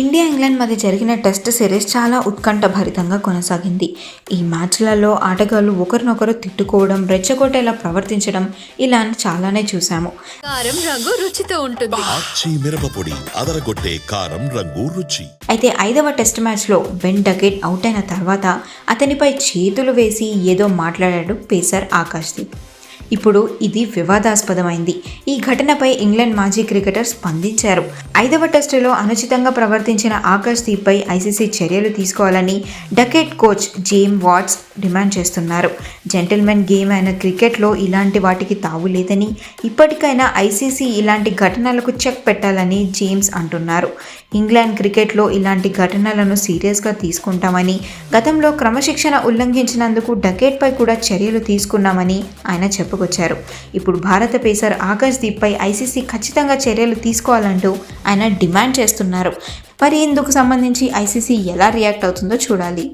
India England మధ్య జరిగిన test series చాలా ఉత్కంఠభరితంగా కొనసాగింది. ఈ మ్యాచ్లలో ఆటగాళ్ళు ఒకరినొకరు తిట్టుకోవడం రెచ్చగొట్టేలా ప్రవర్తించడం ఇలా చాలానే చూసాము కారం రంగు రుచితో ఉంటుంది. అదరగొట్టే కారం రంగు రుచి. అయితే ఐదవ టెస్ట్ మ్యాచ్లో బెన్ డకెట్ అవుట్ అయిన తర్వాత అతనిపై చేతులు వేసి ఏదో మాట్లాడాడు పేసర్ ఆకాశ్దీప్ ఇప్పుడు ఇది వివాదాస్పదమైంది. ఈ ఘటనపై ఇంగ్లాండ్ మాజీ క్రికెటర్ స్పందించారు. ఐదవ టెస్టులో అనుచితంగా ప్రవర్తించిన ఆకాష్ దీప్పై ఐసీసీ చర్యలు తీసుకోవాలని Duckett coach James Watts demand చేస్తున్నారు. జెంటిల్మెన్ గేమ్ అయిన క్రికెట్లో ఇలాంటి వాటికి తావు లేదని ఇప్పటికైనా ఐసీసీ ఇలాంటి ఘటనలకు చెక్ పెట్టాలని జేమ్స్ అంటున్నారు. ఇంగ్లాండ్ క్రికెట్లో ఇలాంటి ఘటనలను సీరియస్గా తీసుకుంటామని గతంలో క్రమశిక్షణ ఉల్లంఘించినందుకు డకెట్పై కూడా చర్యలు తీసుకున్నామని ఆయన చెప్పుకొచ్చారు ఇప్పుడు భారత పేసర్ ఆకాష్ దీప్పై ఐసీసీ ఖచ్చితంగా చర్యలు తీసుకోవాలంటూ ఆయన డిమాండ్ చేస్తున్నారు. మరి ఇందుకు సంబంధించి ఐసీసీ ఎలా రియాక్ట్ అవుతుందో చూడాలి.